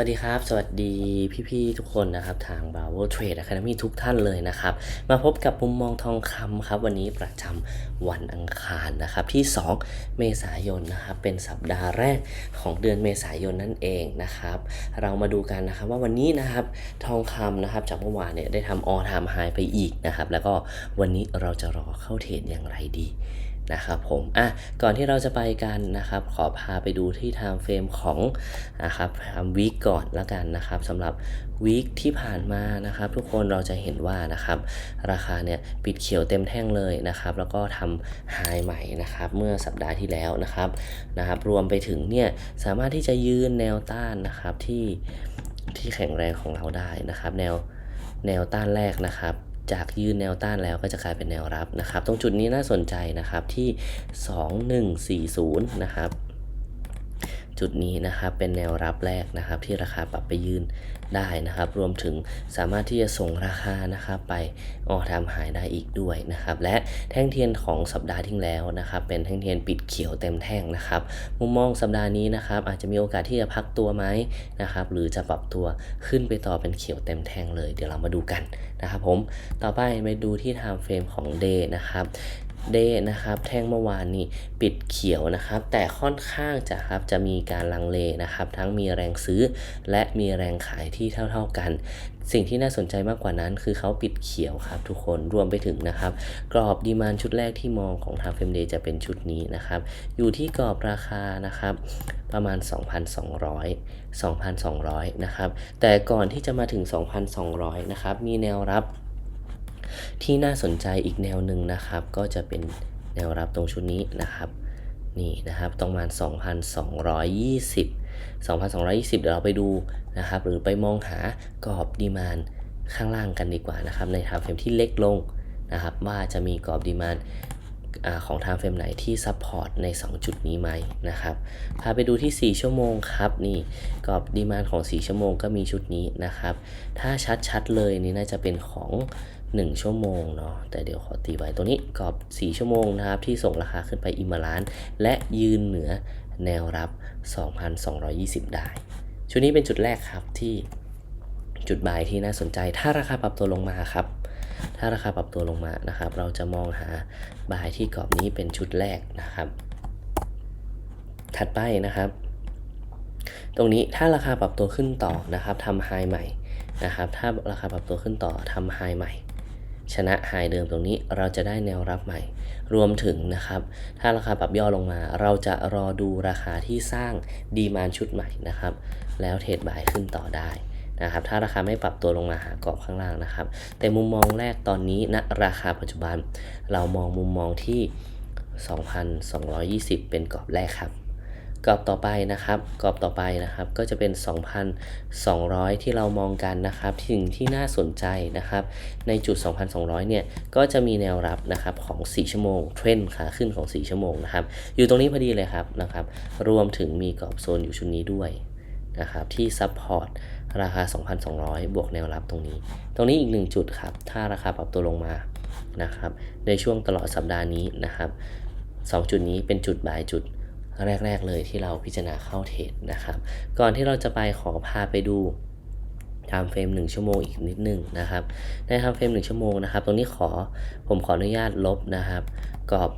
วัสดีครับ สวัสดีพี่ๆทุกคนนะครับ ทาง b r a v o Trade Academy ทุกท่านเลยนะครับ มาพบกับมุมมองทองคำครับ วันนี้ประจำวันอังคารนะครับ ที่ 2 เมษายนนะครับ เป็นสัปดาห์แรกของเดือนเมษายนนั่นเองนะครับ เรามาดูกันนะครับว่าวันนี้นะครับทองคำนะครับจากเมื่อวานเนี่ยได้ทำ all time high ไปอีกนะครับ แล้วก็วันนี้เราจะรอเข้าเทรดอย่างไรดี นะครับผมอะก่อนที่เราจะไปกันนะครับ ขอพาไปดูที่ time frame ของนะครับทำวีคก่อนละกันนะครับสำหรับวีคที่ผ่านมานะครับ ทุกคนเราจะเห็นว่านะครับราคาเนี่ยปิดเขียวเต็มแท่งเลยนะครับ แล้วก็ทำไฮใหม่นะครับเมื่อสัปดาห์ที่แล้วนะครับนะครับ รวมไปถึงเนี่ยสามารถที่จะยืนแนวต้านนะครับที่ที่แข็งแรงของเราได้นะครับ แนวแนวต้านแรกนะครับ จากยืนแนวต้านแล้วก็จะกลายเป็นแนวรับนะครับ ตรงจุดนี้น่าสนใจนะครับที่ 2140 นะครับ จุดนี้นะครับเป็นแนวรับแรกนะครับที่ราคาปรับไปยืนได้นะครับ รวมถึงสามารถที่จะส่งราคานะครับไปออทำหายได้อีกด้วยนะครับ และแท่งเทียนของสัปดาห์ที่แล้วนะครับ เป็นแท่งเทียนปิดเขียวเต็มแท่งนะครับ มุมมองสัปดาห์นี้นะครับอาจจะมีโอกาสที่จะพักตัวไหมนะครับ หรือจะปรับตัวขึ้นไปต่อเป็นเขียวเต็มแท่งเลย เดี๋ยวเรามาดูกันนะครับผมต่อไปไปดูที่ time frame ของ day นะครับ เดนะครับ แท่งเมื่อวานนี้ปิดเขียวนะครับ แต่ค่อนข้างจะครับจะมีการลังเลนะครับ ทั้งมีแรงซื้อ และมีแรงขายที่เท่า ๆกัน สิ่งที่น่าสนใจมากกว่านั้น คือเขาปิดเขียวครับ ทุกคนรวมไปถึงนะครับ กรอบดีมานชุดแรกที่มองของทางเฟมเดจะเป็นชุดนี้นะครับ อยู่ที่กรอบราคานะครับ ประมาณ 2,200 2,200 นะครับ แต่ก่อนที่จะมาถึง 2,200 นะครับ มีแนวรับ ที่น่าสนใจอีกแนวหนึ่งนะครับ ก็จะเป็นแนวรับตรงชุดนี้นะครับนี่นะครับตรงประมาณ2,220 2,220 เดี๋ยวเราไปดูนะครับ หรือไปมองหากรอบดีมานข้างล่างกันดีกว่านะครับ ในทางเฟรมที่เล็กลงนะครับ ว่าจะมีกรอบดีมานอของทางเฟรมไหนที่ซัพพอร์ตใน 2 จุดนี้ไหมนะครับ พาไปดูที่ 4 ชั่วโมงครับนี่กรอบดีมานของ 4 ชั่วโมงก็มีชุดนี้นะครับ ถ้าชัดๆเลยนี่น่าจะเป็นของ 1 ชั่วโมงเนาะแต่เดี๋ยวขอตีไว้ตัวนี้กรอบ 4 ชั่วโมงนะครับที่ส่งราคาขึ้นไปอิมาลาน และยืนเหนือแนวรับ 2,220 ได้ ชุดนี้เป็นจุดแรกครับที่จุดบายที่น่าสนใจ ถ้าราคาปรับตัวลงมาครับ ถ้าราคาปรับตัวลงมานะครับ เราจะมองหาบายที่กรอบนี้เป็นชุดแรกนะครับ ถัดไปนะครับ ตรงนี้ถ้าราคาปรับตัวขึ้นต่อนะครับทำไฮใหม่นะครับ ถ้าราคาปรับตัวขึ้นต่อทำไฮใหม่ ชนะไฮเดิมตรงนี้เราจะได้แนวรับใหม่ รวมถึงนะครับ ถ้าราคาปรับย่อลงมา เราจะรอดูราคาที่สร้างดีมานชุดใหม่นะครับ แล้วเทรดบายขึ้นต่อได้นะครับ ถ้าราคาไม่ปรับตัวลงมาหากรอบข้างล่างนะครับ แต่มุมมองแรกตอนนี้ณนะราคาปัจจุบัน เรามองมุมมองที่ 2,220 เป็นกรอบแรกครับ กรอบต่อไปนะครับกรอบต่อไปนะครับ ก็จะเป็น 2,200 ที่เรามองกันนะครับสิ่งที่น่าสนใจนะครับ ในจุด 2,200 เนี่ย ก็จะมีแนวรับนะครับของ 4 ชั่วโมง เทรนขาขึ้นของ 4 ชั่วโมงนะครับ อยู่ตรงนี้พอดีเลยครับนะครับ รวมถึงมีกรอบโซนอยู่ชุดนี้ด้วยนะครับที่ซับพอร์ตราคา 2,200 บวกแนวรับตรงนี้ ตรงนี้อีก 1 จุดครับ ถ้าราคาปรับตัวลงมานะครับ ในช่วงตลอดสัปดาห์นี้นะครับสองจุดนี้เป็นจุดบายจุด แรก ๆ เลยที่เราพิจารณาเข้าเทรดนะครับ ก่อนที่เราจะไปขอพาไปดู time frame 1ชั่วโมงอีกนิดนึงนะครับ ใน time frame 1ชั่วโมงนะครับ ตรงนี้ขอผมขออนุญาตลบนะครับกรอบ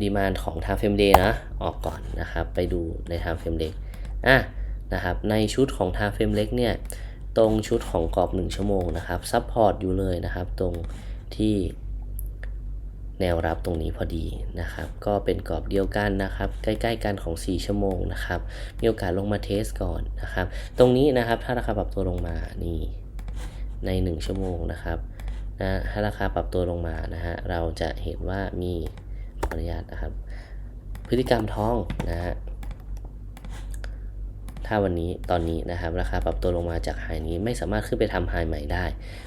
ดีมานของ time frame day นะ ออกก่อนนะครับ ไปดูใน time frame เล็กอะนะครับ ในชุดของ time frame เล็กเนี่ย ตรงชุดของกรอบ 1 ชั่วโมงนะครับซัพพอร์ตอยู่เลยนะครับ ตรงที่ แนวรับตรงนี้พอดีนะครับ ก็เป็นกรอบเดียวกันนะครับ ใกล้ๆกันของ 4 ชั่วโมงนะครับ มีโอกาสลงมาเทสก่อนนะครับ ตรงนี้นะครับถ้าราคาปรับตัวลงมานี่ใน 1 ชั่วโมงนะครับนะถ้าราคาปรับตัวลงมานะฮะเราจะเห็นว่ามีขออนุญาตนะครับ พฤติกรรมทองนะฮะ ถ้าวันนี้ตอนนี้นะครับราคาปรับตัวลงมาจากไฮนี้ไม่สามารถขึ้นไปทำไฮใหม่ได้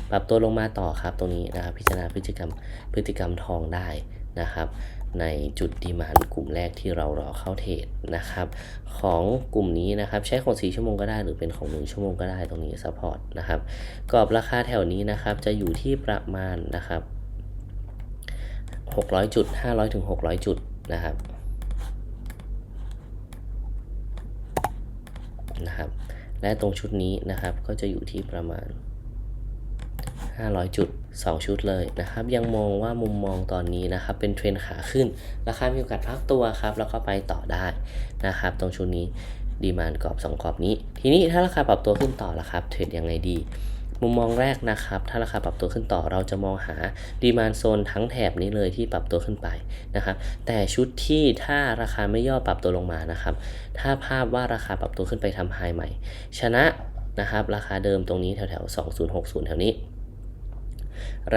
ปรับตัวลงมาต่อครับตรงนี้นะครับพิจารณาพฤติกรรมพฤติกรรมทองได้นะครับ ในจุดดีมานกลุ่มแรกที่เรารอเข้าเทรดนะครับ ของกลุ่มนี้นะครับใช้ของ 4 ชั่วโมงก็ได้หรือเป็นของ 1 ชั่วโมงก็ได้ตรงนี้ซัพพอร์ตนะครับกรอบราคาแถวนี้นะครับจะอยู่ที่ประมาณนะครับ600จุด500ถึง600 จุดนะครับ นะครับ และตรงชุดนี้นะครับก็จะอยู่ที่ประมาณ 500 จุด 2 ชุดเลยนะครับ ยังมองว่ามุมมองตอนนี้นะครับ เป็นเทรนขาขึ้น ราคามีโอกาสพักตัวครับ แล้วก็ไปต่อได้นะครับ ตรงชุดนี้ดีมานกรอบ 2 กรอบนี้ ทีนี้ถ้าราคาปรับตัวขึ้นต่อละครับ เทรดยังไงดี มุมมองแรกนะครับ ถ้าราคาปรับตัวขึ้นต่อเราจะมองหาดีมานโซนทั้งแถบนี้เลยที่ปรับตัวขึ้นไปนะครับ แต่ชุดที่ถ้าราคาไม่ย่อปรับตัวลงมานะครับ ถ้าภาพว่าราคาปรับตัวขึ้นไปทำไฮใหม่ ชนะนะครับราคาเดิมตรงนี้แถวๆ2060 แถวนี้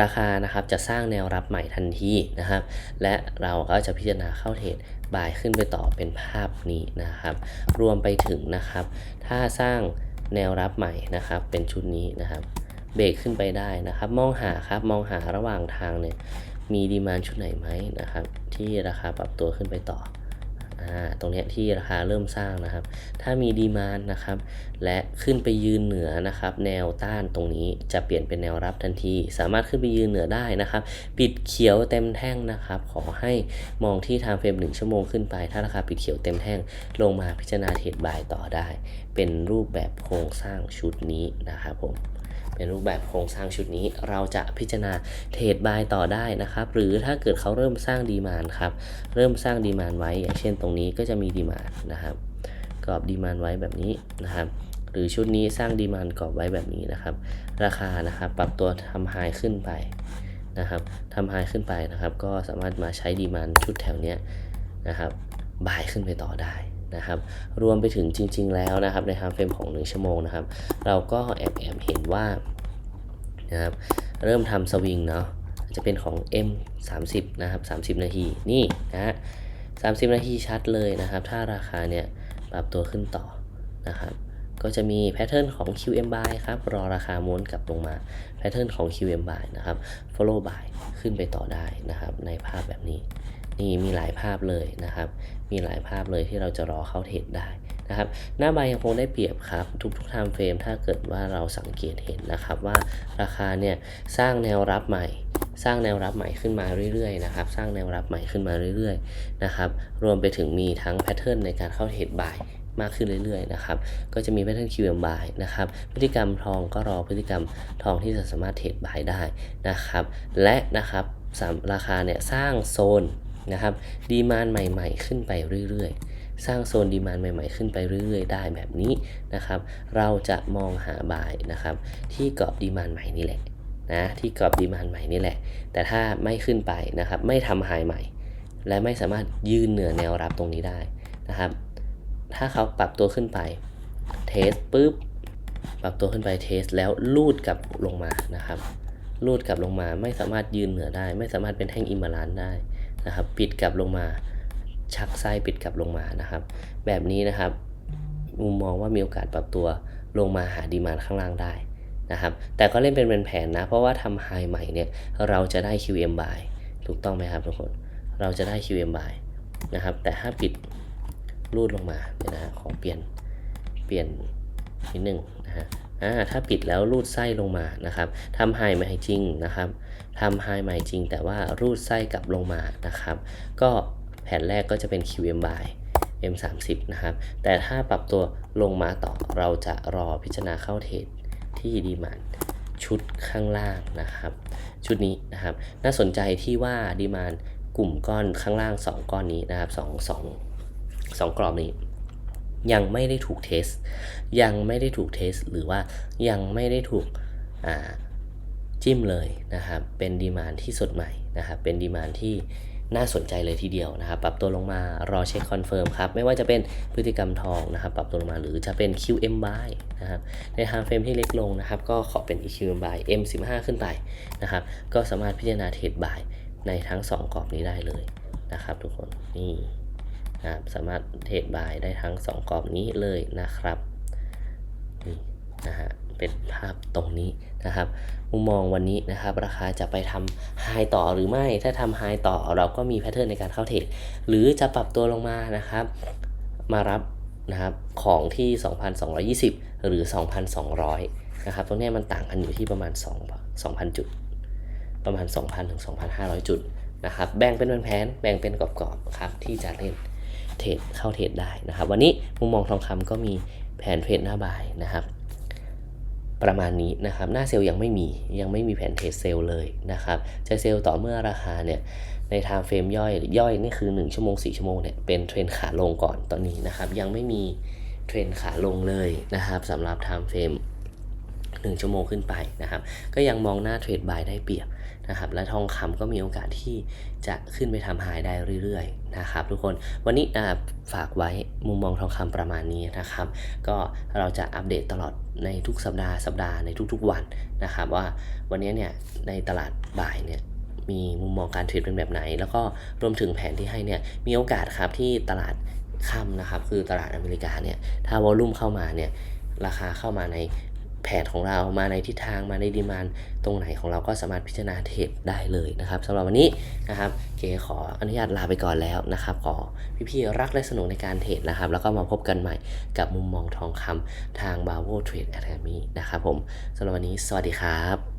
ราคานะครับจะสร้างแนวรับใหม่ทันทีนะครับ และเราก็จะพิจารณาเข้าเทรดบ่ายขึ้นไปต่อเป็นภาพนี้นะครับ รวมไปถึงนะครับ ถ้าสร้าง แนวรับใหม่นะครับ เป็นชุดนี้นะครับ เบรกขึ้นไปได้นะครับ มองหาครับมองหาระหว่างทางเนี่ยมีดีมานชุดไหนไหมนะครับ ที่ราคาปรับตัวขึ้นไปต่อ ตรงนี้ที่ราคาเริ่มสร้างนะครับ ถ้ามีดีมานนะครับ และขึ้นไปยืนเหนือนะครับ แนวต้านตรงนี้จะเปลี่ยนเป็นแนวรับทันที สามารถขึ้นไปยืนเหนือได้นะครับ ปิดเขียวเต็มแท่งนะครับ ขอให้มองที่ทางเฟรม1ชั่วโมงขึ้นไป ถ้าราคาปิดเขียวเต็มแท่ง ลงมาพิจารณาเทรดบายต่อได้ เป็นรูปแบบโครงสร้างชุดนี้นะครับผม เป็นรูปแบบโครงสร้างชุดนี้ เราจะพิจารณาเทรดบายต่อได้นะครับ หรือถ้าเกิดเขาเริ่มสร้างดีมานครับ เริ่มสร้างดีมานไว้ อย่างเช่นตรงนี้ก็จะมีดีมานนะครับกรอบดีมานไว้แบบนี้นะครับ หรือชุดนี้สร้างดีมานกรอบไว้แบบนี้นะครับ ราคานะครับปรับตัวทำไฮขึ้นไปนะครับทำไฮขึ้นไปนะครับ ก็สามารถมาใช้ดีมานชุดแถวเนี้ยนะครับบายขึ้นไปต่อได้ นะครับ รวมไปถึงจริง ๆ แล้วนะครับในไทม์เฟรมของ 1 ชั่วโมงนะครับ เราก็แอบแอบเห็นว่านะครับเริ่มทำสวิงเนาะจะเป็นของ M 30นะครับ30 นาทีนี่นะฮะ30 นาทีชัดเลยนะครับ ถ้าราคาเนี่ยปรับตัวขึ้นต่อนะครับก็จะมีแพทเทิร์นของ QM buy ครับ รอราคาม้วนกลับลงมา แพทเทิร์นของ QM buy นะครับ follow buy ขึ้นไปต่อได้นะครับ ในภาพแบบนี้ นี่มีหลายภาพเลยนะครับ มีหลายภาพเลยที่เราจะรอเข้าเทรดได้นะครับ หน้าใบยังคงได้เปรียบครับ ทุกๆ time frame ถ้าเกิดว่าเราสังเกตเห็นนะครับว่าราคาเนี่ยสร้างแนวรับใหม่ สร้างแนวรับใหม่ขึ้นมาเรื่อยๆนะครับ สร้างแนวรับใหม่ขึ้นมาเรื่อยๆนะครับ รวมไปถึงมีทั้งแพทเทิร์นในการเข้าเทรดบ่ายมากขึ้นเรื่อยๆนะครับ ก็จะมีแพทเทิร์น QM buy นะครับ พฤติกรรมทองก็รอพฤติกรรมทองที่จะสามารถเทรดบายได้นะครับ และนะครับราคาเนี่ยสร้างโซน นะครับดีมานใหม่ ๆ ขึ้นไปเรื่อยๆ สร้างโซนดีมานใหม่ ๆ ขึ้นไปเรื่อยๆ ได้แบบนี้นะครับ เราจะมองหาบายนะครับ ที่กรอบดีมานใหม่นี่แหละนะที่กรอบดีมานใหม่นี่แหละ แต่ถ้าไม่ขึ้นไปนะครับ ไม่ทำไฮใหม่ และไม่สามารถยืนเหนือแนวรับตรงนี้ได้นะครับ ถ้าเขาปรับตัวขึ้นไปเทสปุ๊บปรับตัวขึ้นไปเทสแล้วลูดกลับลงมานะครับลูดกลับลงมาไม่สามารถยืนเหนือได้ ไม่สามารถเป็นแท่งอิมบาลานซ์ได้ นะครับปิดกลับลงมา ชักไส้ปิดกลับลงมานะครับ แบบนี้นะครับมุมมองว่ามีโอกาสปรับตัวลงมาหาดีมานข้างล่างได้นะครับ แต่ก็เล่นเป็นเป็นแผนนะ เพราะว่าทำไฮใหม่เนี่ยเราจะได้ QM buy ถูกต้องไหมครับทุกคน เราจะได้ QM buy นะครับ แต่ถ้าปิดรูดลงมาเดี๋ยนะขอเปลี่ยนเปลี่ยนนิดหนึ่งนะฮะอ่าถ้าปิดแล้วรูดไส้ลงมานะครับทำไฮใหม่จริงนะครับ ทำไฮใหม่จริง แต่ว่ารูดไส้กลับลงมานะครับ ก็แผนแรกก็จะเป็น QM by M30 นะครับ แต่ถ้าปรับตัวลงมาต่อเราจะรอพิจารณาเข้าเทรดที่ดีมานชุดข้างล่างนะครับ ชุดนี้นะครับ น่าสนใจที่ว่าดีมานกลุ่มก้อนข้างล่าง 2 ก้อนนี้นะครับสองสองสองกรอบนี้ ยังไม่ได้ถูกเทส ยังไม่ได้ถูกเทส หรือว่ายังไม่ได้ถูกอ่า จิ้มเลยนะครับ เป็นดีมานที่สดใหม่นะครับ เป็นดีมานที่น่าสนใจเลยทีเดียวนะครับ ปรับตัวลงมารอเช็คคอนเฟิร์มครับ ไม่ว่าจะเป็นพฤติกรรมทองนะครับ ปรับตัวลงมาหรือจะเป็น QM buy นะครับ ในทางเฟรมที่เล็กลงนะครับ ก็ขอเป็น QM buy M15 ขึ้นไปนะครับ ก็สามารถพิจารณาเทรดบายในทั้ง 2 กรอบนี้ได้เลยนะครับ ทุกคน นี่นะครับสามารถเทรดบายได้ทั้ง 2 กรอบนี้เลยนะครับ นี่นะฮะ เป็นภาพตรงนี้นะครับ มุมมองวันนี้นะครับ ราคาจะไปทำไฮต่อหรือไม่ ถ้าทำไฮต่อเราก็มีแพทเทิร์นในการเข้าเทรดหรือจะปรับตัวลงมานะครับ มารับนะครับของที่ 2,220 หรือ 2,200 นะครับ ตรงนี้มันต่างกันอยู่ที่ประมาณ 2 2,000 จุด ประมาณ 2,000 ถึง 2,500 จุดนะครับ แบ่งเป็นแผนแบ่งเป็นกรอบๆครับที่จะเล่นเทรดเข้าเทรดได้นะครับ วันนี้มุมมองทองคำก็มีแผนเทรดหน้าบ่ายนะครับ ประมาณนี้นะครับ หน้าเซลล์ยังไม่มียังไม่มีแผนเทรดเซลล์เลยนะครับจะเซลล์ต่อเมื่อราคาเนี่ยในไทม์เฟรมย่อยย่อยนี่คือ 1 ชั่วโมง 4 ชั่วโมงเนี่ยเป็นเทรนขาลงก่อนตอนนี้นะครับ ยังไม่มีเทรนขาลงเลยนะครับสำหรับไทม์เฟรม1 ชั่วโมงขึ้นไปนะครับ ก็ยังมองหน้าเทรดบายได้เปรียบ นะครับและทองคำก็มีโอกาสที่จะขึ้นไปทำไฮได้เรื่อยๆนะครับทุกคนวันนี้ฝากไว้มุมมองทองคำประมาณนี้นะครับ ก็เราจะอัปเดตตลอดในทุกสัปดาห์สัปดาห์ในทุกๆวันนะครับว่าวันนี้เนี่ยในตลาดบ่ายเนี่ยมีมุมมองการเทรดเป็นแบบไหน แล้วก็รวมถึงแผนที่ให้เนี่ยมีโอกาสครับที่ตลาดค่ำนะครับคือตลาดอเมริกาเนี่ยถ้าวอลลุ่มเข้ามาเนี่ยราคาเข้ามาใน แผนของเรามาในทิศทางมาในดีมานตรงไหนของเราก็สามารถพิจารณาเทรดได้เลยนะครับสำหรับวันนี้นะครับเกขออนุญาตลาไปก่อนแล้วนะครับขอพี่ๆรักและสนุกในการเทรดนะครับ แล้วก็มาพบกันใหม่กับมุมมองทองคำทาง b a v o Trade Academy นะครับผมสำหรับวันนี้สวัสดีครับ